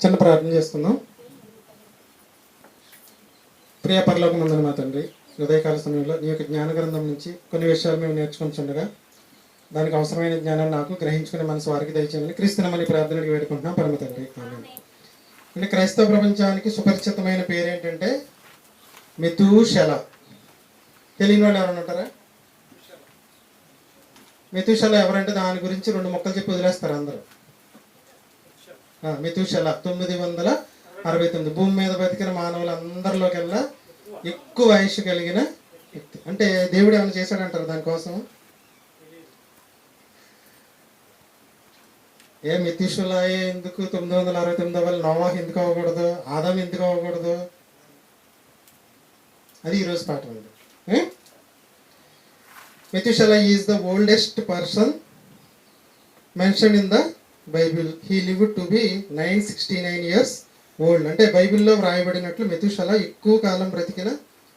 చిన్న ప్రార్థన చేసుకుందాం ప్రియ పరలోకమందని మా తండ్రి హృదయకాల సమయంలో నీ యొక్క జ్ఞాన గ్రంథం నుంచి కొన్ని విషయాలు మేము నేర్చుకుంటుండగా దానికి అవసరమైన జ్ఞానాన్ని నాకు గ్రహించుకునే మనసు వారికి దయచేయాలని క్రీస్తునమని ప్రార్థనకి వేడుకుంటున్నాం. పరమ తండ్రి అంటే క్రైస్తవ ప్రపంచానికి సుపరిచితమైన పేరు ఏంటంటే మెతూషల. తెలియని వాళ్ళు ఎవరైనా ఉంటారా? మెతూషల ఎవరంటే దాని గురించి రెండు మొక్కలు చెప్పి వదిలేస్తారు అందరూ. మితుషల తొమ్మిది వందల అరవై తొమ్మిది. భూమి మీద బతికిన మానవులందరిలోకెల్లా ఎక్కువ ఆయుష్ కలిగిన వ్యక్తి. అంటే దేవుడు ఏమైనా చేశాడంటారు దానికోసం? ఏ మెతూషలాయే ఎందుకు తొమ్మిది వందల అరవై తొమ్మిది వల్ల నోవాహ్ ఎందుకు అవ్వకూడదు? ఆదాం ఎందుకు అవ్వకూడదు? అది ఈరోజు పాఠం అండి. ఏ? Is the oldest person mention in the Bible. He live to be nine sixty nine years old. అంటే బైబిల్లో వ్రాయబడినట్లు మెతుషల ఎక్కువ కాలం బ్రతికిన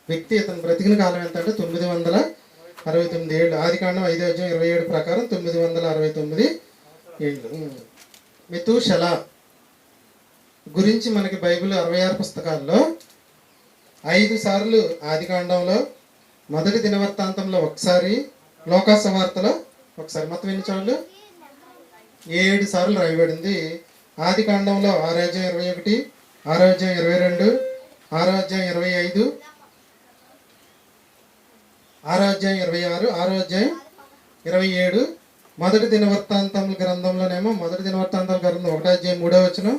వ్యక్తి అతను బ్రతికిన కాలం ఎంత అంటే తొమ్మిది వందల అరవై తొమ్మిది ఏళ్ళు. ఆది కాండం ఐదో అధ్యాయం ఇరవై ఏడు ప్రకారం తొమ్మిది వందల అరవై తొమ్మిది ఏళ్ళు. మెతుషల గురించి మనకి బైబిల్ అరవై ఆరు పుస్తకాల్లో ఐదు సార్లు ఆది కాండంలో మొదటి దినవృత్తాంతంలో ఒకసారి లోకాసవార్తలో ఒకసారి. మొత్తం ఎన్ని ఏడు సార్లు రాయబడింది. ఆది కాండంలో ఆరోగ్యం ఇరవై ఒకటి ఆరోగ్యం ఇరవై రెండు ఆరోగ్యం ఇరవై ఐదు ఆరోగ్యం ఇరవై ఆరు ఆరోగ్యం ఇరవై ఏడు. మొదటి దినవృత్తాంతముల గ్రంథంలోనేమో మొదటి దినవృత్తాంతాల గ్రంథం ఒకటో అధ్యాయం మూడో వచ్చిన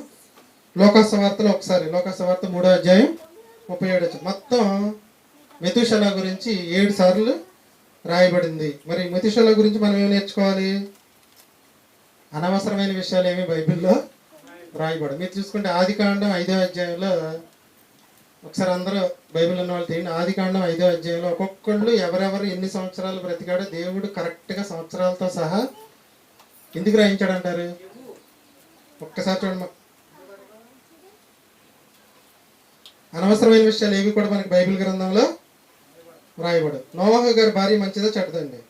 లోకాస వార్తలో ఒకసారి లోకాస వార్త మూడో అధ్యాయం ముప్పై ఏడు వచ్చిన మొత్తం మెతుషల గురించి ఏడు సార్లు రాయబడింది. మరి మెతుషల గురించి మనం ఏం నేర్చుకోవాలి? అనవసరమైన విషయాలు ఏమి బైబిల్లో రాయబడు మీరు చూసుకుంటే ఆది కాండం ఐదో అధ్యాయంలో ఒకసారి అందరూ బైబిల్ ఉన్న వాళ్ళు తీయండి. ఆది కాండం ఐదో అధ్యాయంలో ఒక్కొక్కళ్ళు ఎవరెవరు ఎన్ని సంవత్సరాలు బ్రతికాడో దేవుడు కరెక్ట్గా సంవత్సరాలతో సహా ఎందుకు రాయించాడంటారు? ఒక్కసారి చూడమ్మా. అనవసరమైన విషయాలు ఏవి కూడా మనకి బైబిల్ గ్రంథంలో రాయబడు నోవాహ గారి భార్య మంచిదా చెడ్డదండి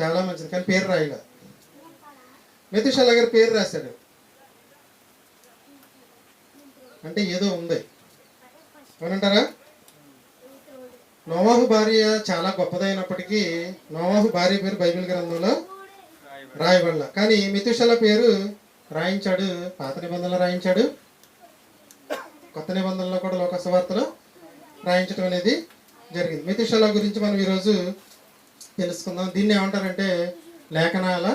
చాలా మంచిది. కానీ పేరు రాయలేదు మెతుషాల గారి పేరు రాశాడు. అంటే ఏదో ఉంది. అవునంటారా? నోవాహు భార్య చాలా గొప్పదైనప్పటికీ నోవాహు భార్య పేరు బైబిల్ గ్రంథంలో రాయబడల. కానీ మితుషల పేరు రాయించాడు పాత నిబంధనలు రాయించాడు కొత్త నిబంధనలో కూడా లోక వార్తలో రాయించడం అనేది జరిగింది. మితుషల గురించి మనం ఈరోజు తెలుసుకుందాం. దీన్ని ఏమంటారంటే లేఖనాల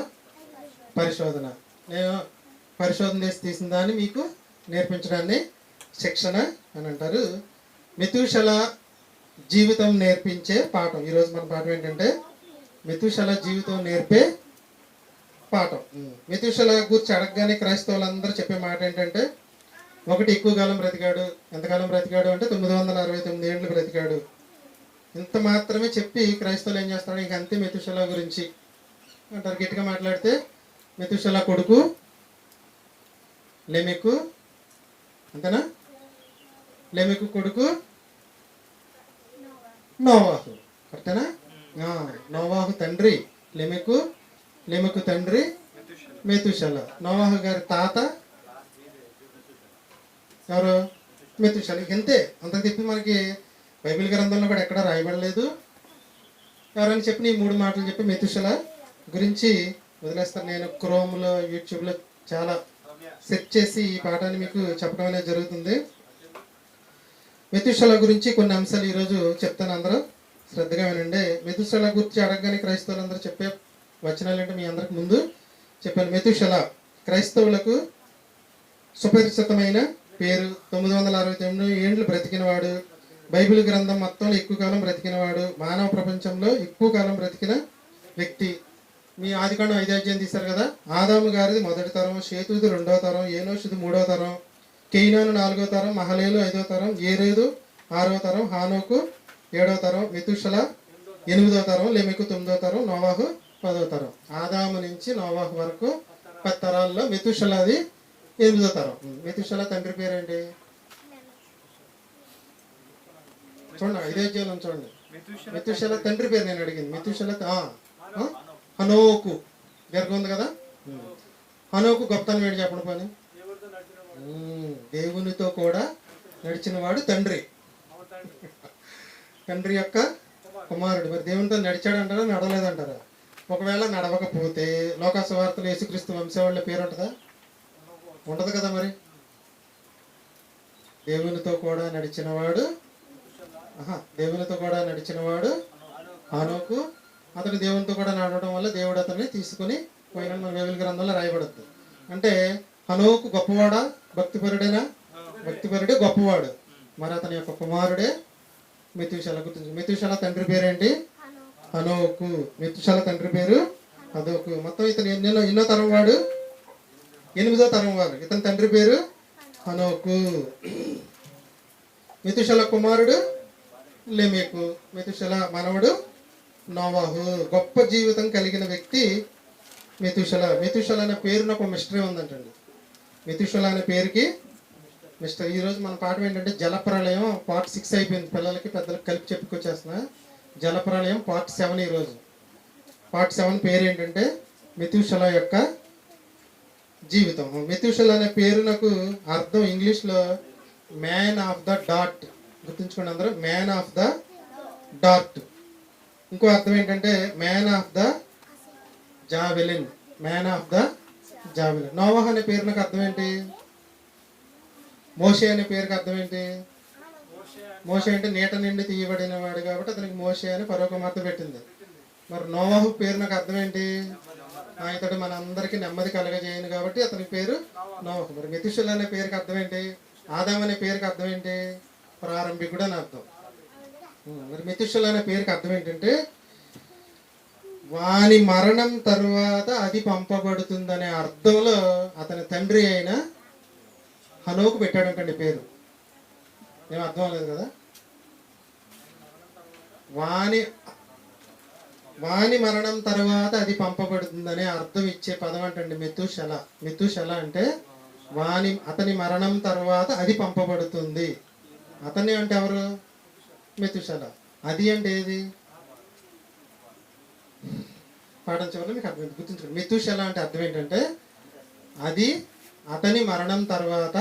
పరిశోధన. నేను పరిశోధన చేసి తీసిన దాన్ని మీకు నేర్పించడాన్ని శిక్షణ అని అంటారు. మితుషల జీవితం నేర్పించే పాఠం. ఈరోజు మన పాఠం ఏంటంటే మితుషల జీవితం నేర్పే పాఠం. మితుషల గురించి అడగగానే క్రైస్తవులందరూ చెప్పే మాట ఏంటంటే ఒకటి ఎక్కువ కాలం బ్రతికాడు ఎంతకాలం బ్రతికాడు అంటే తొమ్మిది వందల అరవై తొమ్మిది ఏళ్ళు బ్రతికాడు. ఇంత మాత్రమే చెప్పి క్రైస్తవులు ఏం చేస్తాడు ఇంకంతే మెతుషల గురించి అంటారు. గట్టిగా మాట్లాడితే మెతుశల కొడుకు లెమెకు అంతేనా? లెమెకు కొడుకు నోవాహు కరెక్టేనా? నోవాహు తండ్రి లెమెకు లెమెకు తండ్రి మెతుశల నోవాహు గారి తాత ఎవరు? మెతుశల ఇంతే అంతకు చెప్పి మనకి బైబిల్ గ్రంథంలో కూడా ఎక్కడ రాయబడలేదు. ఎవరైనా చెప్పిన ఈ మూడు మాటలు చెప్పి మెతుశల గురించి వదిలేస్తాను నేను క్రోమ్లో యూట్యూబ్లో చాలా సెర్చ్ చేసి ఈ పాఠాన్ని మీకు చెప్పడం అనేది జరుగుతుంది. మెతుషల గురించి కొన్ని అంశాలు ఈరోజు చెప్తాను అందరూ. శ్రద్ధగా వినండి. మెతుశల గురించి అడగగానే క్రైస్తవులందరూ చెప్పే వచనాలు అంటే మీ అందరికి ముందు చెప్పాను మెతుశల క్రైస్తవులకు సుపరిచితమైన పేరు. తొమ్మిది వందల అరవై తొమ్మిది ఏండ్లు బ్రతికినవాడు బైబిల్ గ్రంథం మొత్తంలో ఎక్కువ కాలం బ్రతికినవాడు మానవ ప్రపంచంలో ఎక్కువ కాలం బ్రతికిన వ్యక్తి. మీ ఆదికాండం ఐదు అధ్యాయం తీశారు కదా? ఆదాము గారిది మొదటి తరం షేతుది రెండవ తరం ఏనోషుది మూడవ తరం కెయినాను నాలుగో తరం మహలేలు ఐదో తరం ఏరేదు ఆరో తరం హానోకు ఏడవ తరం మితుషల ఎనిమిదో తరం లెమెకు తొమ్మిదో తరం నోవాహు పదో తరం. ఆదాము నుంచి నోవాహు వరకు పది తరాల్లో మెతుషలది ఎనిమిదో తరం. మెతుషల తండ్రి పేరేంటి? చూడండి ఐదో అధ్యాయంలో చూడండి. మెతుషల తండ్రి పేరు నేను అడిగింది. మెతుషల? హనోకు. దీర్ఘం ఉంది కదా? హనోకు గొప్పతనం ఏంటి చెప్పండి పని? దేవునితో కూడా నడిచిన వాడు తండ్రి. తండ్రి. యొక్క కుమారుడు. మరి దేవునితో నడిచాడంటారా నడవలేదంటారా? ఒకవేళ నడవకపోతే లోకాసు వార్తలు యేసుక్రీస్తు వంశవాళ్ళ పేరు ఉంటుందా? ఉండదు కదా మరి? దేవునితో కూడా నడిచినవాడు దేవునితో కూడా నడిచినవాడు హానోకు. అతడు దేవునితో కూడా నడవడం వల్ల దేవుడు అతన్ని తీసుకుని పోయిన మన వేవుల గ్రంథంలో రాయబడద్దు అంటే హనోకు గొప్పవాడా? భక్తిపరుడేనా? భక్తిపరుడే గొప్పవాడు. మరి అతని యొక్క కుమారుడే మితుషాల గుర్తించు మితుషాల తండ్రి పేరేంటి? హనోకు. మితుషాల తండ్రి పేరు హనోకు. మొత్తం ఇతను ఎన్నో ఎన్నో తరం వాడు? ఎనిమిదో తరం వాడు. ఇతని తండ్రి పేరు హనోకు. మితుషల కుమారుడు లెమెకు. మితుషల మనవడు నోవాహు గొప్ప జీవితం కలిగిన వ్యక్తి మితుషల మితుషల అనే పేరున ఒక మిస్టరీ ఉందంటండి. మితుషల అనే పేరుకి మిస్టర్. ఈరోజు మన పాఠం ఏంటంటే జలప్రలయం పార్ట్ సిక్స్ అయిపోయింది. పిల్లలకి పెద్దలకి కలిపి చెప్పుకొచ్చేస్తున్నా. జలప్రలయం పార్ట్ సెవెన్ ఈరోజు పార్ట్ సెవెన్ పేరు ఏంటంటే మితుషల యొక్క జీవితం. మితుషల అనే పేరు నాకు అర్థం ఇంగ్లీష్లో మ్యాన్ ఆఫ్ ద డాట్. గుర్తుంచుకోండి అందరూ మ్యాన్ ఆఫ్ ద డాట్. ఇంకో అర్థం ఏంటంటే man of the javelin man of the javelin Noah అనే పేరు నాకు అర్థం ఏంటి? మోషే అనే పేరుకి అర్థం ఏంటి? మోషే అంటే నీట నిండి తీయబడిన వాడు కాబట్టి అతనికి మోషే అని పరోకమార్త పెట్టింది. మరి నోవాహు పేరు నాకు అర్థం ఏంటి? ఇతడు మన అందరికి నెమ్మది కలగజేయను కాబట్టి అతని పేరు నోవాహు. మరి మితుషుల్ అనే పేరుకి అర్థం ఏంటి? ఆదాం అనే పేరుకి అర్థం ఏంటి? ప్రారంభికుడు అని అర్థం. మరి మితుషుల్ అనే పేరుకి అర్థం ఏంటంటే వాని మరణం తరువాత అది పంపబడుతుందనే అర్థంలో అతని తండ్రి అయిన హనోకు పెట్టాడంటండి పేరు. ఏం అర్థం లేదు కదా? వాని వాని మరణం తర్వాత అది పంపబడుతుందనే అర్థం ఇచ్చే పదం అంటండి మెతుశల మెతుశల అంటే వాని అతని మరణం తర్వాత అది పంపబడుతుంది. అతని అంటే ఎవరు? మెతుశల అది అంటే ఏది? పాఠం చివరిలో మీకు అర్థం గుర్తుంచుకోండి. మెతుశల అంటే అర్థం ఏంటంటే అది అతని మరణం తర్వాత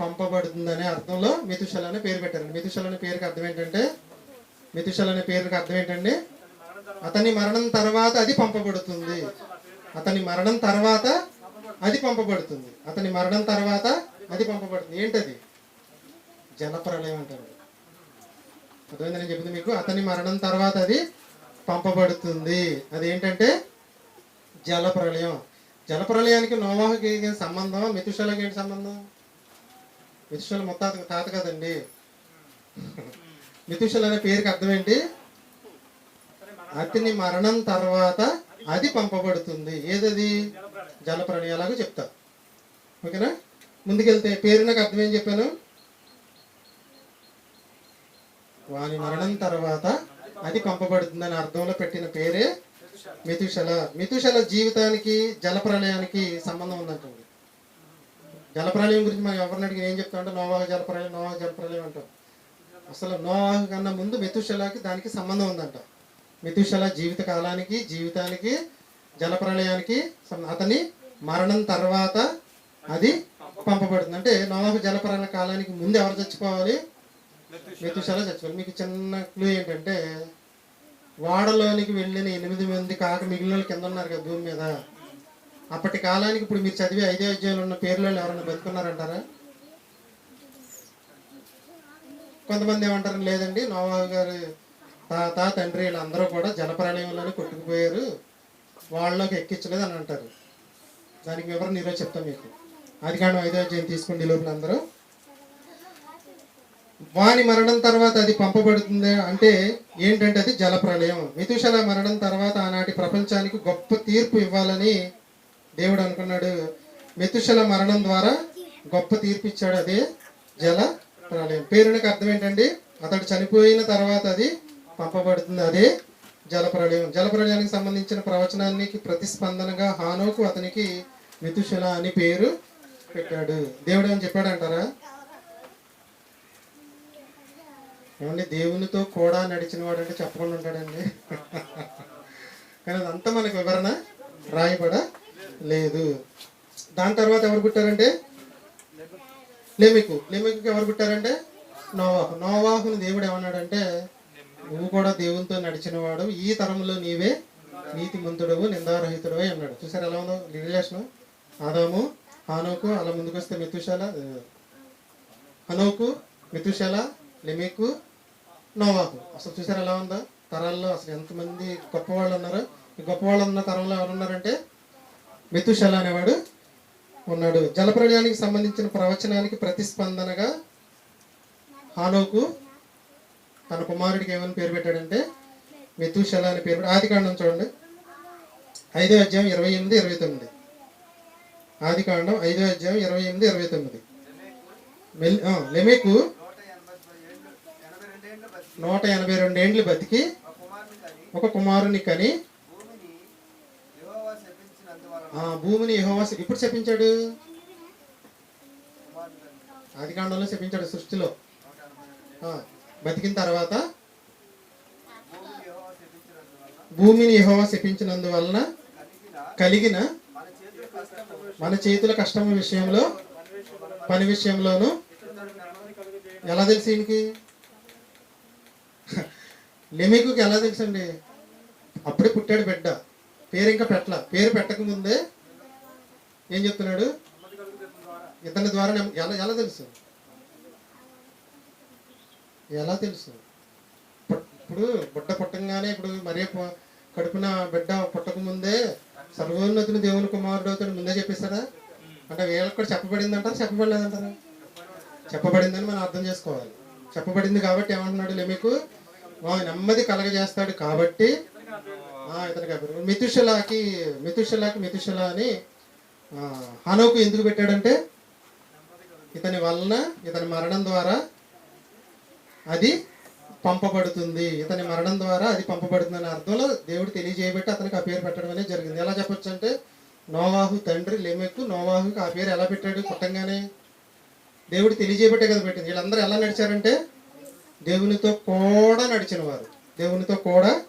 పంపబడుతుందనే అర్థంలో మెతుశల అనే పేరు పెట్టారండి. మెతుశల అనే పేరుకి అర్థం ఏంటంటే మెతుశల అనే పేరుకి అర్థం ఏంటండి? అతని మరణం తర్వాత అది పంపబడుతుంది. అతని మరణం తర్వాత అది పంపబడుతుంది. అతని మరణం తర్వాత అది పంపబడుతుంది. ఏంటది? జలప్రలయం అంటారు. అర్థమైంది నేను చెప్పింది మీకు? అతని మరణం తర్వాత అది పంపబడుతుంది. అదేంటంటే జలప్రలయం. జలప్రలయానికి నోవాహుకి ఏం సంబంధం? మితుషలకి ఏంటి సంబంధం? మితుషల మొత్తాత తాత కదండి. మితుషల్ అనే పేరుకి అర్థం ఏంటి? అతని మరణం తర్వాత అది పంపబడుతుంది. ఏదది? జలప్రలయాలాగా చెప్తా ఓకేనా? ముందుకెళ్తే పేరు నాకు అర్థం ఏం చెప్పాను? వాని మరణం తర్వాత అది పంపబడుతుందని అర్థంలో పెట్టిన పేరే మితుషల మితుషల జీవితానికి జలప్రలయానికి సంబంధం ఉందంటుంది. జలప్రలయం గురించి మనం ఎవరిని అడిగి ఏం చెప్తామంటే నోవాహ జలప్రలయం నోవాహ జలప్రలయం అంటాం. అసలు నోవాహ కన్నా ముందు మెతుషలకి దానికి సంబంధం ఉందంట. మెతుషల జీవిత కాలానికి జీవితానికి జలప్రలయానికి అతని మరణం తర్వాత అది పంపబడుతుంది. అంటే నోవాహ జలప్రలయ కాలానికి ముందు ఎవరు చచ్చిపోవాలి? మెతుషల చచ్చిపోవాలి మీకు చిన్న క్లూ ఏంటంటే వాడలోనికి వెళ్ళిన ఎనిమిది మంది కాక మిగిలిన వాళ్ళు కింద ఉన్నారు కదా భూమి మీద. అప్పటి కాలానికి ఇప్పుడు మీరు చదివే ఐదో అధ్యాయులు ఉన్న పేర్లలో ఎవరైనా బతుకున్నారంటారా? కొంతమంది ఏమంటారు లేదండి నోవాబు గారి తాత తండ్రి వీళ్ళందరూ కూడా జలప్రలయంలోనే కొట్టుకుపోయారు. వాళ్ళలోకి ఎక్కించలేదు అని అంటారు. దానికి వివరణ ఈరోజు చెప్తాం మీకు. అది కాండం ఐదో అధ్యాయం తీసుకోండి లోపల అందరూ. వాని మరణం తర్వాత అది పంపబడుతుంది అంటే ఏంటంటే అది జలప్రలయం. మితుషల మరణం తర్వాత ఆనాటి ప్రపంచానికి గొప్ప తీర్పు ఇవ్వాలని దేవుడు అనుకున్నాడు. మెతుషల మరణం ద్వారా గొప్ప తీర్పు ఇచ్చాడు అదే జల ప్రళయం పేరునికి అర్థం ఏంటండి? అతడు చనిపోయిన తర్వాత అది పంపబడుతుంది అదే జల ప్రళయం జల ప్రళయానికి సంబంధించిన ప్రవచనానికి ప్రతిస్పందనగా హానోకు అతనికి మితుషుల అని పేరు పెట్టాడు. దేవుడు ఏమని చెప్పాడంటారా? ఏమండి దేవునితో కూడా నడిచిన వాడు అంటే చెప్పకుండా ఉంటాడండి. కానీ అదంతా మనకు వివరణ రాయబడ లేదు దాని తర్వాత ఎవరు పుట్టారంటే లెమికు. లెమికు ఎవరు పుట్టారంటే నోవాహు. నోవాహుని దేవుడు ఏమన్నాడంటే నువ్వు కూడా దేవునితో నడిచిన వాడు ఈ తరంలో నీవే నీతి నీతిమంతుడవు నిందారహితుడవే అన్నాడు. చూసారు ఎలా ఉందో? రిలేషన్ ఆదాము హానోకు అలా ముందుకు వస్తే మెతుశాల హనోకు మెతుశాల లెమికు నోవాకు అసలు చూసారు ఎలా ఉందా? తరాల్లో అసలు ఎంతమంది గొప్ప వాళ్ళు ఉన్నారు? ఈ గొప్ప వాళ్ళు ఉన్న తరంలో ఎవరున్నారంటే మితుషల అనేవాడు ఉన్నాడు. జలప్రళయానికి సంబంధించిన ప్రవచనానికి ప్రతిస్పందనగా హానోకు తన కుమారుడికి ఏమని పేరు పెట్టాడంటే మితుషల అని పేరు ఆది కాండం చూడండి. ఐదో అధ్యాయం ఇరవై ఎనిమిది ఇరవై తొమ్మిది. ఆది కాండం ఐదో అధ్యాయం ఇరవై ఎనిమిది ఇరవై తొమ్మిది. మెల్ లెమెకు నూట ఎనభై రెండేండ్లు బతికి రెండు ఏండ్లు బతికి ఒక కుమారుని కని భూమిని యహోవా ఇప్పుడు చెప్పించాడు ఆదికాండంలో చెప్పించాడు సృష్టిలో. బతికిన తర్వాత భూమిని యహోవా శపించినందువలన కలిగిన మన చేతుల కష్టం విషయంలో పని విషయంలోనూ ఎలా తెలిసి ఈయనకి? లెమికుకి ఎలా తెలుసండి? అప్పుడే పుట్టాడు బిడ్డ. పేరు ఇంకా పెట్టల. పేరు పెట్టక ముందే ఏం చెప్తున్నాడు? ఇతని ద్వారా ఎలా ఎలా తెలుసు? ఎలా తెలుసు? ఇప్పుడు బుట్ట పుట్టంగానే ఇప్పుడు మరీ కడుపున బిడ్డ పుట్టక ముందే సర్వోన్నతుని దేవుని కుమారుడు అవుతాడు. ముందే చెప్పేస్తారా అంటే వీళ్ళకి కూడా చెప్పబడింది అంటారా చెప్పబడలేదంటారా? చెప్పబడిందని మనం అర్థం చేసుకోవాలి. చెప్పబడింది కాబట్టి ఏమంటున్నాడు లెమికు ఆ, నెమ్మది కలగజేస్తాడు కాబట్టి ఇతనికి అభిప్రాయం. మితుషలాకి మితుషలాకి మితుషల అని ఆ, హనోకు ఎందుకు పెట్టాడంటే ఇతని వలన ఇతని మరణం ద్వారా అది పంపబడుతుంది. ఇతని మరణం ద్వారా అది పంపబడుతుంది అనే అర్థంలో దేవుడు తెలియజేయబట్టి అతనికి ఆ పేరు పెట్టడం అనేది జరిగింది. ఎలా చెప్పొచ్చు అంటే నోవాహు తండ్రి లెమెక్కు నోవాహుకి ఆ పేరు ఎలా పెట్టాడు పుట్టంగానే దేవుడు తెలియజేయబట్టే కదా పెట్టింది. వీళ్ళందరూ ఎలా నడిచారంటే దేవునితో కూడా నడిచిన వారు దేవునితో కూడా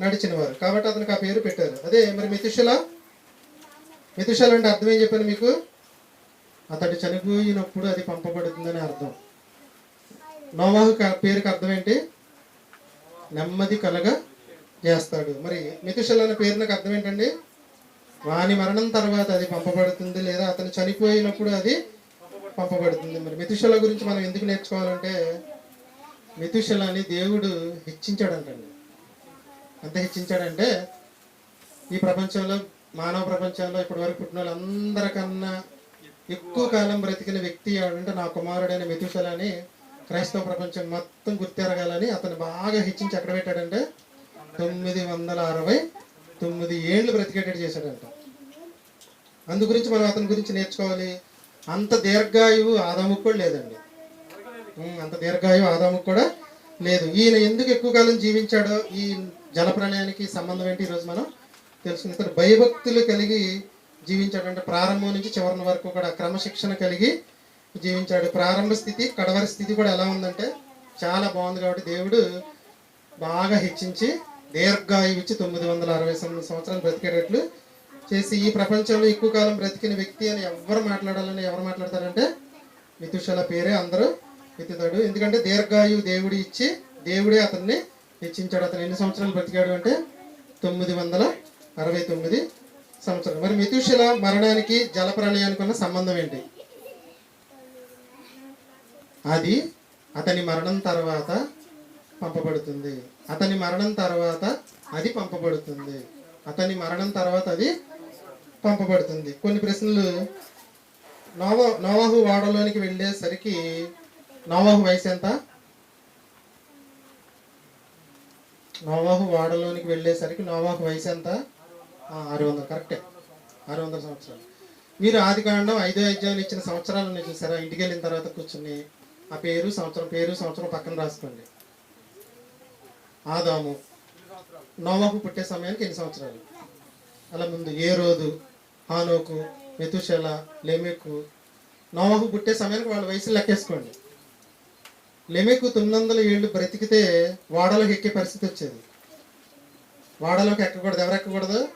నడిచిన వారు కాబట్టి అతనికి ఆ పేరు పెట్టారు. అదే మరి మితుషల? మితుషల అంటే అర్థం ఏం చెప్పాను మీకు? అతడు చనిపోయినప్పుడు అది పంపబడుతుందని అర్థం. నోవాహు పేరుకి అర్థం ఏంటి? నెమ్మది కలగ చేస్తాడు. మరి మితుషల అనే పేరు నాకు అర్థం ఏంటండి? వాని మరణం తర్వాత అది పంపబడుతుంది లేదా అతను చనిపోయినప్పుడు అది పంపబడుతుంది. మరి మితుషల గురించి మనం ఎందుకు నేర్చుకోవాలంటే మితుషలని దేవుడు హెచ్చించాడంటండి. ఎంత హెచ్చించాడంటే ఈ ప్రపంచంలో మానవ ప్రపంచంలో ఇప్పటి వరకు పుట్టిన వాళ్ళందరికన్నా ఎక్కువ కాలం బ్రతికిన వ్యక్తి ఎవడంటే నా కుమారుడైన మెతుషల అని క్రైస్తవ ప్రపంచం మొత్తం గుర్తెరగాలని అతను బాగా హెచ్చించి ఎక్కడ పెట్టాడంటే తొమ్మిది వందల అరవై తొమ్మిది ఏళ్ళు బ్రతికేటట్టు చేశాడంట. అందు గురించి మనం అతని గురించి నేర్చుకోవాలి. అంత దీర్ఘాయువు ఆదాముకు కూడా లేదండి. అంత దీర్ఘాయువు ఆదాముకు కూడా లేదు. ఈయన ఎందుకు ఎక్కువ కాలం జీవించాడో ఈ జలప్రలయానికి సంబంధం ఏంటి ఈరోజు మనం తెలుసుకుని ఇతను భయభక్తులు కలిగి జీవించాడంటే ప్రారంభం నుంచి చివరి వరకు కూడా క్రమశిక్షణ కలిగి జీవించాడు. ప్రారంభ స్థితి కడవరి స్థితి కూడా ఎలా ఉందంటే చాలా బాగుంది కాబట్టి దేవుడు బాగా హెచ్చించి దీర్ఘాయువు ఇచ్చి తొమ్మిది వందల అరవై సంవత్సరాలు బ్రతికేటట్లు చేసి ఈ ప్రపంచంలో ఎక్కువ కాలం బ్రతికిన వ్యక్తి అని ఎవరు మాట్లాడాలని ఎవరు మాట్లాడతారంటే మితుషల పేరే అందరూ ఎత్తుతాడు. ఎందుకంటే దీర్ఘాయు దేవుడు ఇచ్చి దేవుడే అతన్ని హెచ్చించాడు. అతను ఎన్ని సంవత్సరాలు బ్రతికాడు అంటే తొమ్మిది వందల అరవై తొమ్మిది సంవత్సరాలు. మరి మితుషల మరణానికి జలప్రలయానికి ఉన్న సంబంధం ఏంటి? అది అతని మరణం తర్వాత పంపబడుతుంది. అతని మరణం తర్వాత అది పంపబడుతుంది. అతని మరణం తర్వాత అది పంపబడుతుంది. కొన్ని ప్రశ్నలు నోవా నోవాహు వాడలోనికి వెళ్ళేసరికి నోవాహు వయసు ఎంత? నోవాహు వాడలోనికి వెళ్ళేసరికి నోవాహు వయసు ఎంత? ఆరు వందలు కరెక్టే. ఆరు వందల సంవత్సరాలు. మీరు ఆది కాండం ఐదో అధ్యాయులు ఇచ్చిన సంవత్సరాలను చూసారా? ఇంటికి వెళ్ళిన తర్వాత కూర్చుని ఆ పేరు సంవత్సరం పేరు సంవత్సరం పక్కన రాసుకోండి. ఆదాము. నోవాహు పుట్టే సమయానికి ఎన్ని సంవత్సరాలు? అలా ముందు ఏ రోజు హానోకు మెతుషల లెమెకు. నోవాహు పుట్టే సమయానికి వాళ్ళ వయసు లెక్కేసుకోండి. లెమెకు తొమ్మిది వందల ఏళ్ళు బ్రతికితే వాడలోకి ఎక్కే పరిస్థితి వచ్చేది. వాడలోకి ఎక్కకూడదు. ఎవరు ఎక్కకూడదు?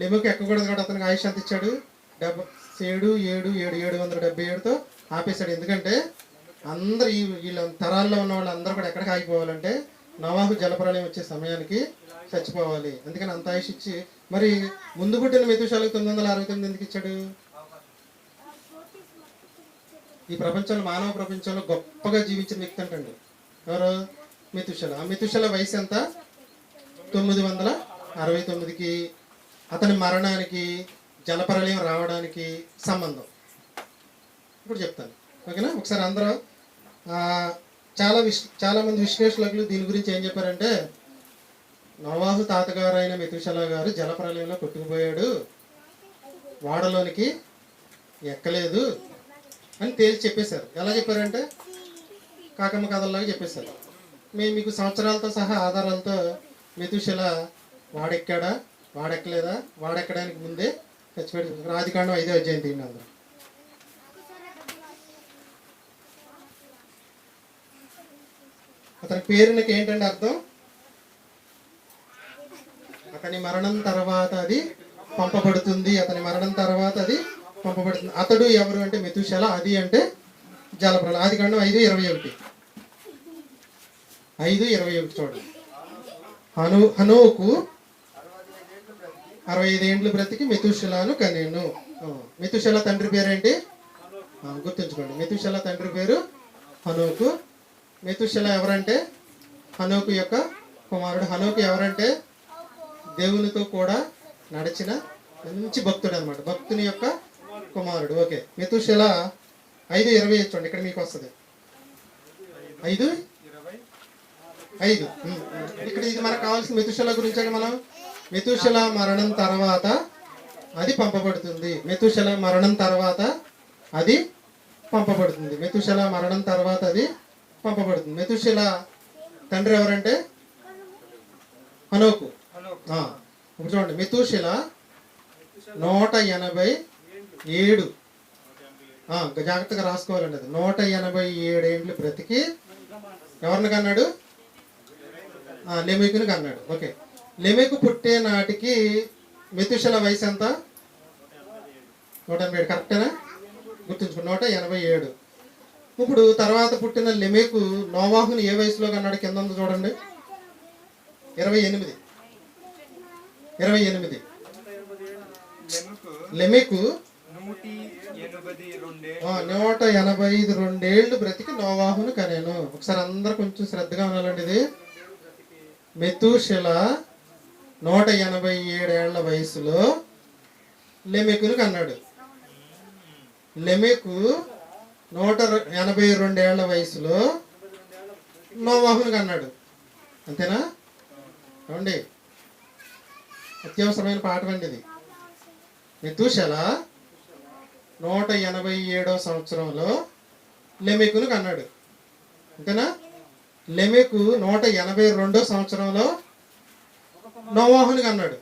లెమెకు ఎక్కకూడదు కూడా అతనికి ఆయుష్ అంత ఇచ్చాడు. డెబ్బై ఏడు ఏడు ఏడు ఏడు వందల డెబ్బై ఏడుతో ఆపేశాడు. ఎందుకంటే అందరు ఈ వీళ్ళ తరాల్లో ఉన్న వాళ్ళందరూ కూడా ఎక్కడికి ఆగిపోవాలంటే నవాహు జలప్రలయం వచ్చే సమయానికి చచ్చిపోవాలి. అందుకని అంత ఆయుష్ ఇచ్చి మరి ముందు పుట్టిన మెతుశాలకు తొమ్మిది వందల అరవై తొమ్మిది ఎందుకు ఇచ్చాడు? ఈ ప్రపంచంలో మానవ ప్రపంచంలో గొప్పగా జీవించిన వ్యక్తి అంటండి. ఎవరు? మితుషల. ఆ వయసు ఎంత? తొమ్మిది వందల అరవై తొమ్మిదికి. అతని మరణానికి జలప్రలయం రావడానికి సంబంధం. ఇప్పుడు చెప్తాను. ఓకేనా? ఒకసారి అందరూ చాలా విశ్ చాలామంది విశ్లేషకులు దీని గురించి ఏం చెప్పారంటే నవాహు తాతగారు అయిన మితుషల గారు జలప్రలయంలో కొట్టుకుపోయాడు. వాడలోనికి ఎక్కలేదు. అని తేల్చి చెప్పేశారు. ఎలా చెప్పారంటే కాకమ్మ కథల్లాగా చెప్పేశారు. మేము మీకు సంవత్సరాలతో సహా ఆధారాలతో మెతుశల వాడెక్కాడా? వాడెక్కలేదా? వాడెక్కడానికి ముందే చచ్చిపోయి రాజకాండం ఐదో అధ్యాయం తీయండి అందరూ. అతని పేరునికి ఏంటంటే అర్థం? అతని మరణం తర్వాత అది పంపబడుతుంది. అతని మరణం తర్వాత అది పంపబడుతుంది అతడు ఎవరు అంటే మెతుశల అది అంటే జలప్రలయం. ఆది కాండం ఐదు ఇరవై ఒకటి. ఐదు ఇరవై ఒకటి చూడండి. హను హనోకు అరవై ఐదు ఏండ్లు బ్రతికి మెతుశలాను కనేను. మెతుశల తండ్రి పేరేంటి? గుర్తుంచుకోండి. మెతుశల తండ్రి పేరు హనోకు మెతుశల ఎవరంటే? హనోకు యొక్క కుమారుడు. హనోకు ఎవరంటే? దేవునితో కూడా నడిచిన మంచి భక్తుడు అనమాట భక్తుని యొక్క కుమారుడు. ఓకే. మెతుశల ఐదు ఇరవై చూడండి. ఇక్కడ మీకు వస్తుంది. ఐదు ఐదు. ఇక్కడ ఇది మనకు కావాల్సిన మెతుశల గురించి మనం. మెతుశల మరణం తర్వాత అది పంపబడుతుంది. మెతుశల మరణం తర్వాత అది పంపబడుతుంది. మెతుశల మరణం తర్వాత అది పంపబడుతుంది. మెతుశల తండ్రి ఎవరంటే? హనోకు. ఇప్పుడు చూడండి. మెతుశల నూట ఎనభై ఏడు. జాగ్రత్తగా రాసుకోవాలండి అది నూట ఎనభై ఏడు ఏండ్లు బ్రతికి ఎవరిని కన్నాడు? లెమెకుని కన్నాడు. ఓకే. లెమెకు పుట్టే నాటికి మెతుశల వయసు ఎంత? నూట ఎనభై ఏడు. కరెక్టేనా? గుర్తుంచుకో నూట ఎనభై ఏడు. ఇప్పుడు తర్వాత పుట్టిన లెమెకు నోవాహుని ఏ వయసులో కన్నాడు? కింద ఉంది చూడండి. ఇరవై ఎనిమిది. ఇరవై ఎనిమిది. లెమెకు నూట ఎనభై ఐదు రెండేళ్ళు బ్రతికి నోవాహును కనేను. ఒకసారి అందరు కొంచెం శ్రద్ధగా ఉండాలండి ఇది. మెతుశిల నూట ఎనభై ఏడేళ్ళ వయసులో లెమెకును కన్నాడు. లెమెకు నూట ఎనభై రెండేళ్ళ వయసులో నోవాహును కన్నాడు. అంతేనా? ఏమండి? అత్యవసరమైన పాఠం అండి ఇది. మెతుశల నూట ఎనభై ఏడో సంవత్సరంలో లెమెకును కన్నాడు. అంతేనా? లెమెకు నూట ఎనభై రెండో సంవత్సరంలో నోవాహుని కన్నాడు.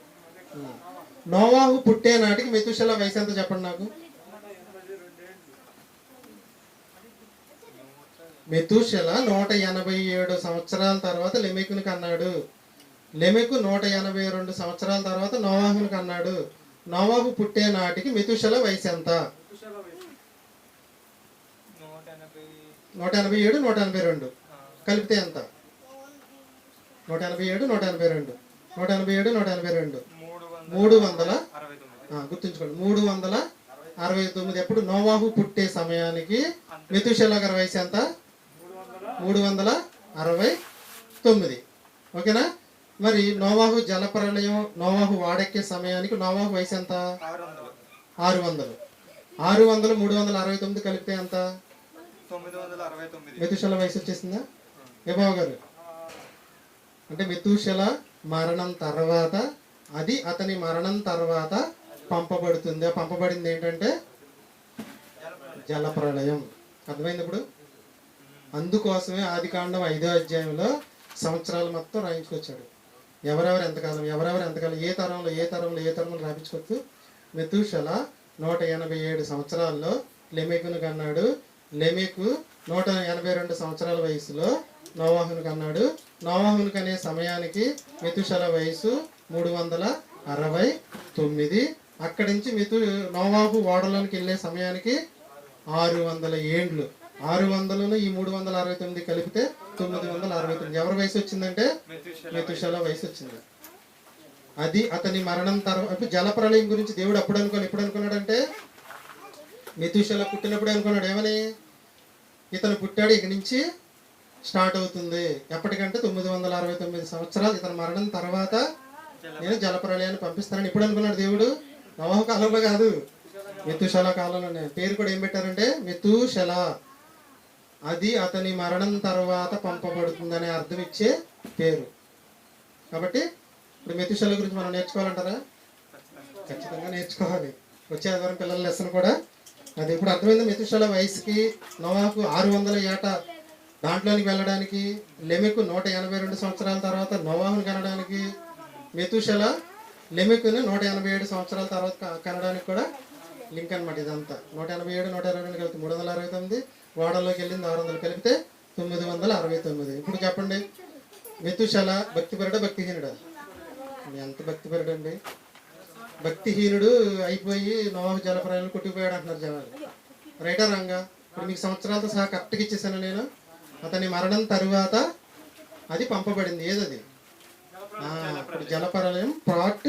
నోవాహు పుట్టే నాటికి మెతుశల వయసు ఎంత చెప్పండి నాకు? మెతుశల నూట ఎనభై ఏడు సంవత్సరాల తర్వాత లెమెకుని కన్నాడు. లెమెకు నూట ఎనభై రెండు సంవత్సరాల తర్వాత నోవాహుని కన్నాడు. నోవాహు పుట్టే నాటికి మెతుశల వయసు ఎంత నూట ఎనభై నూట ఎనభై ఏడు నూట ఎనభై రెండు. కలిపితే ఎంత? నూట ఎనభై ఏడు నూట ఎనభై రెండు. నూట ఎనభై ఏడు నూట ఎనభై రెండు. మూడు వందల గుర్తుంచుకోండి. మూడు వందల అరవై తొమ్మిది. ఎప్పుడు నోవాహు పుట్టే సమయానికి మెతుశల గారి వయసు ఎంత? మూడు వందల అరవై తొమ్మిది. ఓకేనా? మరి నోవాహు జలప్రలయం నోవాహు వాడెక్కే సమయానికి నోవాహు వయసు ఎంత? ఆరు వందలు. ఆరు వందలు మూడు వందల అరవై తొమ్మిది కలిపితే ఎంత? మెతుశల వయసు వచ్చేసిందా? ఏ బాబు గారు? అంటే మెతుశల మరణం తర్వాత అది అతని మరణం తర్వాత పంపబడుతుంది. పంపబడింది ఏంటంటే జలప్రలయం. అర్థమైంది ఇప్పుడు? అందుకోసమే ఆది కాండం ఐదో అధ్యాయంలో సంవత్సరాలు మొత్తం రాయించుకొచ్చాడు. ఎవరెవరు ఎంతకాలం ఎవరెవరు ఎంతకాలం ఏ తరంలో ఏ తరంలో ఏ తరంలో రాయించుకోవచ్చు? మెతుషల నూట ఎనభై ఏడు సంవత్సరాల్లో లెమెకును కన్నాడు. లెమెకు నూట ఎనభై రెండు సంవత్సరాల వయసులో నోవాహును కన్నాడు నోవాహును కనే సమయానికి మెతుషల వయసు మూడు వందల అరవై తొమ్మిది. అక్కడి నుంచి మితు నోవాహు ఓడలోనికి వెళ్ళే సమయానికి ఆరు వందల ఏండ్లు. ఆరు వందలను ఈ మూడు వందల అరవై తొమ్మిది కలిపితే తొమ్మిది వందల అరవై తొమ్మిది. ఎవరి వయసు వచ్చిందంటే? మెతుషెల వయసు. వచ్చింది. అది అతని మరణం తర్వాత జలప్రలయం గురించి దేవుడు అప్పుడు అనుకోని ఎప్పుడు అనుకున్నాడంటే మెతుషల పుట్టినప్పుడు అనుకున్నాడు ఏమని? ఇతను పుట్టాడు ఇక నుంచి స్టార్ట్ అవుతుంది. ఎప్పటికంటే తొమ్మిది వందల అరవై తొమ్మిది సంవత్సరాలు ఇతని మరణం తర్వాత నేను జలప్రలయాన్ని పంపిస్తానని ఇప్పుడు అనుకున్నాడు దేవుడు. నవహ కాలంలో కాదు. మెతుశల కాలంలోనే పేరు కూడా ఏం పెట్టారంటే మెతుశల అది అతని మరణం తర్వాత పంపబడుతుందనే అర్థం ఇచ్చే పేరు. కాబట్టి ఇప్పుడు మెతుశల గురించి మనం నేర్చుకోవాలంటారా? ఖచ్చితంగా నేర్చుకోవాలి. వచ్చే ఆదివారం పిల్లల లెసన్ కూడా అది ఇప్పుడు అర్థమైంది మెతుశల వయసుకి నోవాకు ఆరు వందల ఏట దాంట్లోనికి వెళ్ళడానికి లెమెకు నూట ఎనభై రెండు సంవత్సరాల తర్వాత నోవాహును కనడానికి మెతుశల లెమెకుని నూట ఎనభై ఏడు సంవత్సరాల తర్వాత కనడానికి కూడా లింక్ అనమాట ఇదంతా. నూట ఎనభై ఏడు నూట ఇరవై రెండు కలిపి మూడు వందల అరవై తొమ్మిది వాడల్లోకి వెళ్ళింది ఆరు వందలు కలిపితే తొమ్మిది వందల అరవై తొమ్మిది. ఇప్పుడు చెప్పండి మెతుశల భక్తిపరుడా భక్తిహీనుడా? ఎంత భక్తిపరుడు అండి భక్తిహీనుడు అయిపోయి నోవాహు జలప్రాయాలు కొట్టుకుపోయాడు అంటున్నారు జనాలు. రైటా రంగా? ఇప్పుడు మీకు సంవత్సరాలతో సహా కరెక్ట్గా ఇచ్చేసాను నేను. అతని మరణం తరువాత అది పంపబడింది. ఏదది? ఇప్పుడు జలప్రలయం ప్రాట్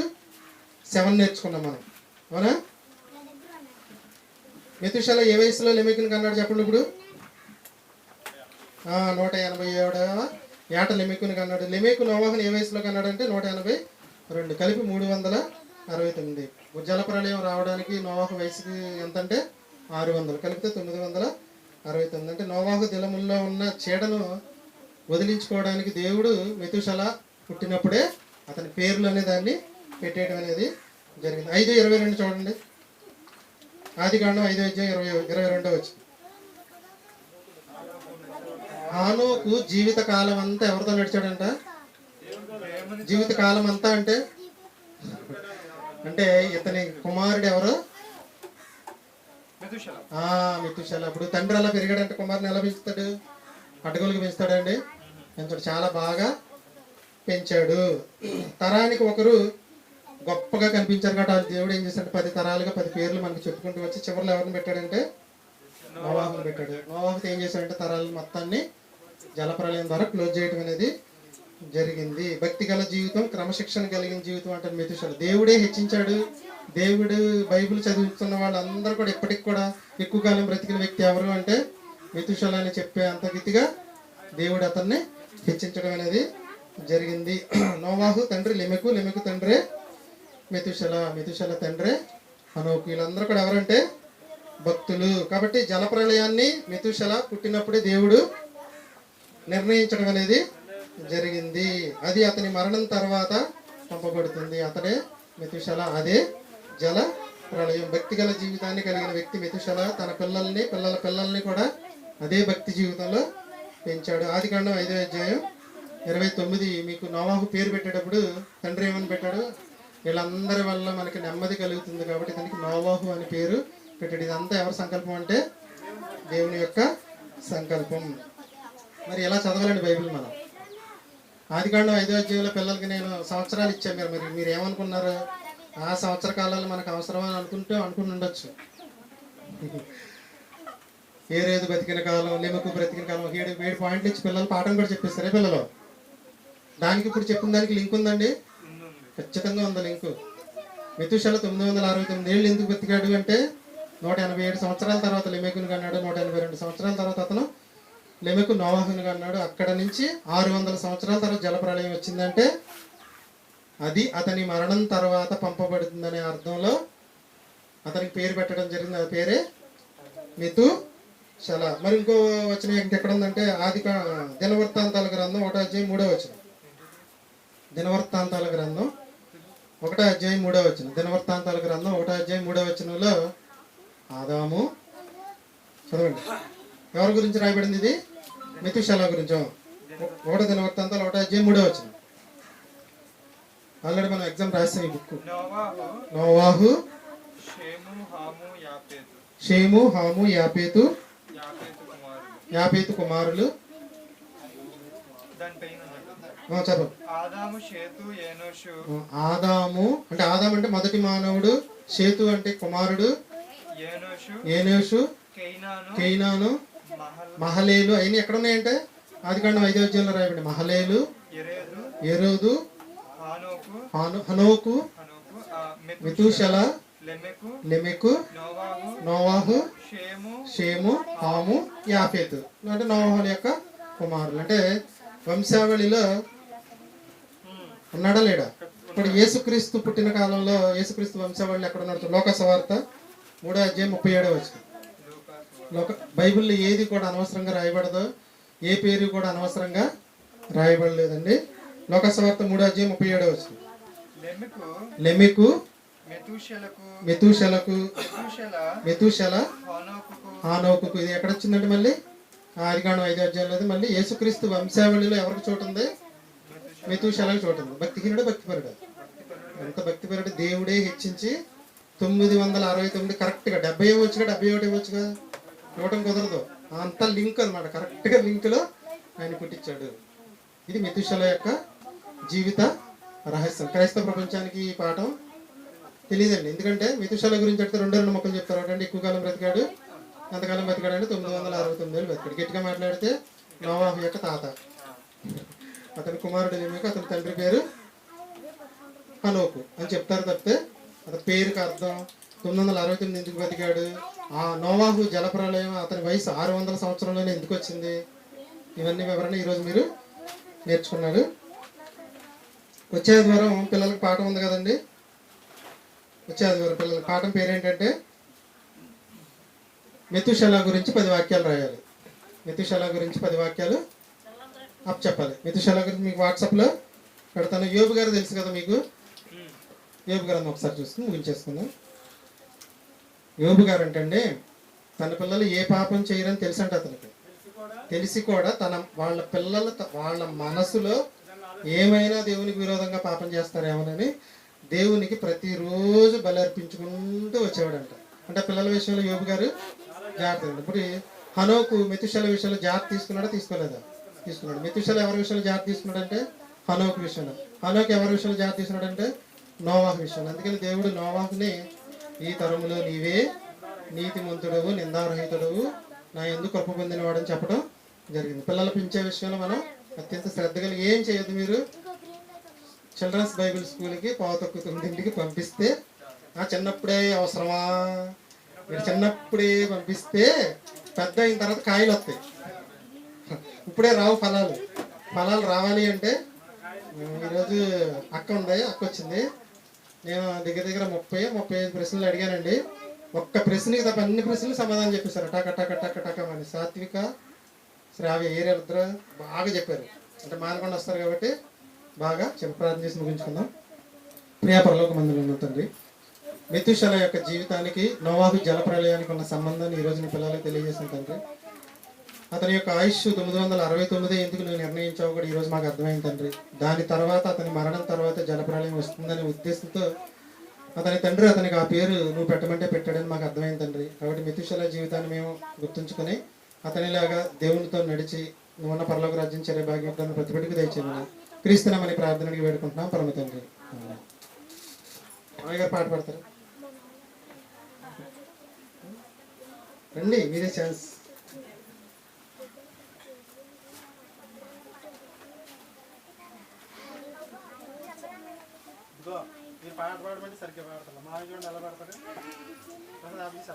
సెవెన్ నేర్చుకున్నాం మనం. అవునా? మెతుషాల ఏ వయసులో లెమికిని కన్నాడు చెప్పండి ఇప్పుడు? నూట ఎనభై ఏడవ ఏట లిమికుని కన్నాడు. లిమికు నోవాహన్ ఏ వయసులో కన్నాడంటే నూట ఎనభై రెండు. కలిపి మూడు వందల అరవై తొమ్మిది. జలప్రలయం రావడానికి నోవాహు వయసుకి ఎంత అంటే ఆరు వందలు కలిపితే తొమ్మిది వందల అరవై తొమ్మిది. అంటే నోవాహు దిలముల్లో ఉన్న చీడను వదిలించుకోవడానికి దేవుడు మెతుషల పుట్టినప్పుడే అతని పేర్లు అనే దాన్ని పెట్టేయడం అనేది జరిగింది. ఐదు ఇరవై రెండు చూడండి. ఆది కాండం ఐదు అధ్యాయం ఇరవై ఇరవై రెండో వచ్చి హానోకు జీవిత కాలం అంతా ఎవరితో నడిచాడంట? జీవిత కాలం అంతా అంటే అంటే ఇతని కుమారుడు ఎవరు? మెతుషెల. అప్పుడు తండ్రి అలా పెరిగాడంటే కుమారుని ఎలా పెంచుతాడు? అడ్డగోలుగా పెంచుతాడండి పెంచాడు చాలా బాగా పెంచాడు. తరానికి ఒకరు గొప్పగా కనిపించారు కాబట్టి ఆ దేవుడు ఏం చేశాడు? పది తరాలుగా పది పేర్లు మనకి చెప్పుకుంటూ వచ్చి చివరిలో ఎవరిని పెట్టాడంటే? నోవాహుని పెట్టాడు. నోవాహుతో ఏం చేశాడంటే తరాలు మొత్తాన్ని జలప్రలయం ద్వారా క్లోజ్ చేయడం అనేది జరిగింది. భక్తి గల జీవితం క్రమశిక్షణ కలిగిన జీవితం అంటే మెతుషాలు దేవుడే హెచ్చించాడు. దేవుడు బైబిల్ చదువుతున్న వాళ్ళందరూ కూడా ఇప్పటికి కూడా ఎక్కువ కాలం బ్రతికిన వ్యక్తి ఎవరు అంటే మెతుషాల అని చెప్పే అంత గతిగా దేవుడు అతన్ని హెచ్చించడం అనేది జరిగింది. నోవాహు తండ్రి లెమెకు లెమెకు తండ్రే మెతుషల మెతుషల తండ్రే అనోకు వీళ్ళందరూ కూడా ఎవరంటే భక్తులు. కాబట్టి జలప్రలయాన్ని మెతుషల పుట్టినప్పుడే దేవుడు నిర్ణయించడం అనేది జరిగింది. అది అతని మరణం తర్వాత పంపబడుతుంది అతడే మెతుషల అదే జల ప్రళయం. భక్తిగల జీవితాన్ని కలిగిన వ్యక్తి మెతుషల తన పిల్లల్ని పిల్లల పిల్లల్ని కూడా అదే భక్తి జీవితంలో పెంచాడు. ఆది కాండం ఐదో అధ్యాయం ఇరవై తొమ్మిది మీకు నోవాహు పేరు పెట్టేటప్పుడు తండ్రి ఏమని పెట్టాడు? వీళ్ళందరి వల్ల మనకి నెమ్మది కలుగుతుంది కాబట్టి దానికి నోవాహు అని పేరు పెట్టాడు. ఇదంతా ఎవరి సంకల్పం అంటే? దేవుని యొక్క సంకల్పం. మరి ఎలా చదవాలండి బైబిల్ మనం? ఆదికాండం ఐదో అధ్యాయంలో పిల్లలకి నేను సంవత్సరాలు ఇచ్చాను మీరు మరి మీరు ఏమనుకున్నారు ఆ సంవత్సర కాలాలు మనకు అవసరమని అనుకుంటే అనుకుని ఉండొచ్చు. ఏ రేదు బ్రతికిన కాలం లెమకు బ్రతికిన కాలం ఏడు ఏడు పాయింట్లు ఇచ్చి పిల్లలు పాఠం కూడా చెప్పిస్తారే పిల్లలు? దానికి ఇప్పుడు చెప్పిన దానికి లింక్ ఉందండి? ఖచ్చితంగా ఉంది లింక్. మితుషల తొమ్మిది వందల అరవై తొమ్మిది ఏళ్ళు ఎందుకు బ్రతికాడు అంటే నూట ఎనభై ఏడు సంవత్సరాల తర్వాత లిమెకుని కన్నాడు నూట ఎనభై రెండు సంవత్సరాల తర్వాత అతను లెమెకు నోవాహుని అన్నాడు. అక్కడ నుంచి ఆరు వందల సంవత్సరాల తర్వాత జలప్రళయం వచ్చిందంటే అది అతని మరణం తర్వాత పంపబడుతుందనే అర్థంలో అతనికి పేరు పెట్టడం జరిగింది. ఆ పేరే మితు శల మరి ఇంకో వచ్చిన ఎక్కడ ఉందంటే ఆది దినవృత్తాంతాల గ్రంథం ఒకటో అధ్యాయం మూడో వచ్చిన దినవృత్తాంతాల గ్రంథం ఒకటో అధ్యాయం మూడో వచ్చిన దినవృత్తాంతాల గ్రంథం ఒకటో అధ్యాయం మూడో వచనంలో ఆదాము చదవండి. ఎవరి గురించి రాయబడింది ఇది? మితుషాల గురించి. ఒకటో దినవృత్తాంతాలు ఒకటో అధ్యాయం మూడో వచ్చిన ఆల్రెడీ మనం ఎగ్జామ్ రాసాం ఈ బుక్ నోవాహు షేము హాము యాపేతు యాపేతు యాపేతు కుమారుడు యాపేతు కుమారులు దాని చెప్పండి ఆదాము అంటే ఆదాము అంటే మొదటి మానవుడు సేతు అంటే కుమారుడు ఏనోషు కెయినాను. మహల్ మహలేలు. అయినా ఎక్కడ ఉన్నాయంటే ఆది కాండం ఐదో అధ్యాయంలో రాయబడి మహలేలు ఎరేదు హానోకు మితూషల లెమెకు నోవాహు షేము హాము యాఫేతు. అంటే నోవాహుల యొక్క కుమారులు. అంటే వంశావళిలో ఉన్నాడా లేడా? ఇప్పుడు యేసుక్రీస్తు పుట్టిన కాలంలో యేసుక్రీస్తు వంశావళి ఎక్కడ ఉన్నాడు లోకస వార్త మూడో అధ్యాయం ముప్పై ఏడో వచ్చింది లోక బైబిల్లో ఏది కూడా అనవసరంగా రాయబడదో. ఏ పేరు కూడా అనవసరంగా రాయబడలేదండి. లోకస వార్త మూడో అధ్యాయం ముప్పై ఏడో వచ్చింది లెమెకు మెతుషలకు మెతుషల ఆనోకుకు ఇది ఎక్కడ వచ్చిందండి మళ్ళీ? ఆదికాండం ఐదో అధ్యాయంలో ఉంది. మళ్ళీ యేసుక్రీస్తు వంశావళిలో ఎవరికి ఉంది? మెతూషలకు ఉంది. భక్తిహీనుడు భక్తిపరుడు. ఎంత భక్తిపరుడు? దేవుడే హెచ్చించి తొమ్మిది వందల అరవై తొమ్మిది కరెక్ట్గా డెబ్బై ఇవ్వచ్చుగా డెబ్బై ఒకటి ఇవ్వచ్చుగా? ఇవ్వడం కుదరదు. అంత లింక్ అనమాట కరెక్ట్గా లింక్లో ఆయన పుట్టించాడు. ఇది మెతుషల యొక్క జీవిత రహస్యం. క్రైస్తవ ప్రపంచానికి ఈ పాఠం తెలియదండి. ఎందుకంటే మెతుషాల గురించి అంటే రెండో రెండు మొక్కలు చెప్తారు. అంటే ఎక్కువ కాలం బ్రతికాడు. ఎంతకాలం బ్రతికాడు అంటే తొమ్మిది వందల అరవై తొమ్మిది వేలు బ్రతికాడు. గట్టిగా మాట్లాడితే నవాబు యొక్క తాత. అతని కుమారుడు ఏమో అతని తండ్రి పేరు హనోకు అని చెప్తారు తప్పితే అతని పేరుకి అర్థం తొమ్మిది వందల అరవై తొమ్మిది ఎందుకు బతికాడు? ఆ నోవాహు జలప్రలయం అతని వయసు ఆరు వందల సంవత్సరంలోనే ఎందుకు వచ్చింది? ఇవన్నీ వివరణ ఈరోజు మీరు నేర్చుకున్నారు. వచ్చే ఆదివారం పిల్లలకి పాఠం ఉంది కదండి? వచ్చే ఆదివారం పిల్లల పాఠం పేరేంటంటే? మెతుశల గురించి పది వాక్యాలు రాయాలి. మెతుశల గురించి పది వాక్యాలు అప్ చెప్పాలి. మెతుశల గురించి మీకు వాట్సాప్లో పెడతాను. యోబు గారు తెలుసు కదా మీకు? యోబు గారు ఒకసారి చూసుకుని ముగించేసుకుందాం. యోబు గారు అంటండి తన పిల్లలు ఏ పాపం చేయరని తెలుసంట అతనికి. తెలిసి కూడా. తన వాళ్ళ పిల్లల వాళ్ళ మనసులో ఏమైనా దేవునికి విరోధంగా పాపం చేస్తారేమోనని దేవునికి ప్రతిరోజు బలి అర్పించుకుంటూ వచ్చేవాడంట. అంటే పిల్లల విషయంలో యోబు గారు జాగ్రత్త. ఇప్పుడు హనోకు మెతుషల విషయంలో జాగ్రత్త తీసుకున్నాడా తీసుకోలేదా? తీసుకున్నాడు. మెతుషల ఎవరి విషయంలో జాగ్రత్త తీసుకున్నాడంటే హనోకు విషయంలో. హనోకు ఎవరి విషయంలో జాగ్రత్త తీసుకున్నాడంటే నోవాహు విషయంలో. అందుకని దేవుడు నోవాహుని ఈ తరములో నీవే నీతిమంతుడవు నిందారహితుడవు. నా ఎందుకు కృప పొందినవాడని చెప్పడం జరిగింది. పిల్లలు పెంచే విషయంలో మనం అత్యంత శ్రద్ధగా ఏం చేయొద్దు మీరు? చిల్డ్రన్స్ బైబిల్ స్కూల్కి పావుతొక్కు తొమ్మిదింటికి పంపిస్తే ఆ చిన్నప్పుడే అవసరమా? మీరు చిన్నప్పుడే పంపిస్తే పెద్ద అయిన తర్వాత కాయలు వస్తాయి. ఇప్పుడే రావు ఫలాలు. ఫలాలు రావాలి అంటే ఈరోజు అక్క ఉంది అక్క వచ్చింది నేను దగ్గర దగ్గర ముప్పై ముప్పై ఐదు ప్రశ్నలు అడిగానండి. ఒక్క ప్రశ్నకి తప్ప అన్ని ప్రశ్నలు సమాధానం చెప్పేశారు? టక టక టక టక అని. సాత్విక శ్రావ్య ఏరియరుద్ర బాగా చెప్పారు. అంటే మానకుండా వస్తారు కాబట్టి బాగా చెప్పి ప్రార్థన చేసి ముగించుకుందాం. ప్రియా పరలోక మందులు ఉన్న తండ్రి యొక్క జీవితానికి నోవాహు జలప్రలయానికి ఉన్న సంబంధాన్ని ఈ రోజు నీ పిల్లలకు తెలియజేసిన తండ్రి అతని యొక్క ఆయుష్ తొమ్మిది వందల అరవై తొమ్మిది ఎందుకు నువ్వు నిర్ణయించావు కూడా ఈ రోజు మాకు అర్థమైంది తండ్రి. దాని తర్వాత అతని మరణం తర్వాత జల వస్తుందని వస్తుందనే ఉద్దేశంతో అతని తండ్రి అతనికి ఆ పేరు నువ్వు పెట్టమంటే పెట్టాడని మాకు అర్థమైంది తండ్రి. కాబట్టి మెతుషల జీవితాన్ని మేము గుర్తుంచుకొని అతనిలాగా దేవునితో నడిచి నువ్వున్న పరలోక రాజ్యం చర్య భాగ్యం ప్రతిపెట్టుకు దయచేయమని క్రీస్తునామని ప్రార్థనకి వేడుకుంటున్నాం. పరమ తండ్రి. ఆమేన్. మామయ్య గారు పాట పాడతారు? రండి మీరే ఛాన్స్. ఇదిగో మీరు పాట పాడమంటే సరిగ్గా పాడతారు మా చూడండి ఎలా పాడతారు? అసలు ఆఫీస్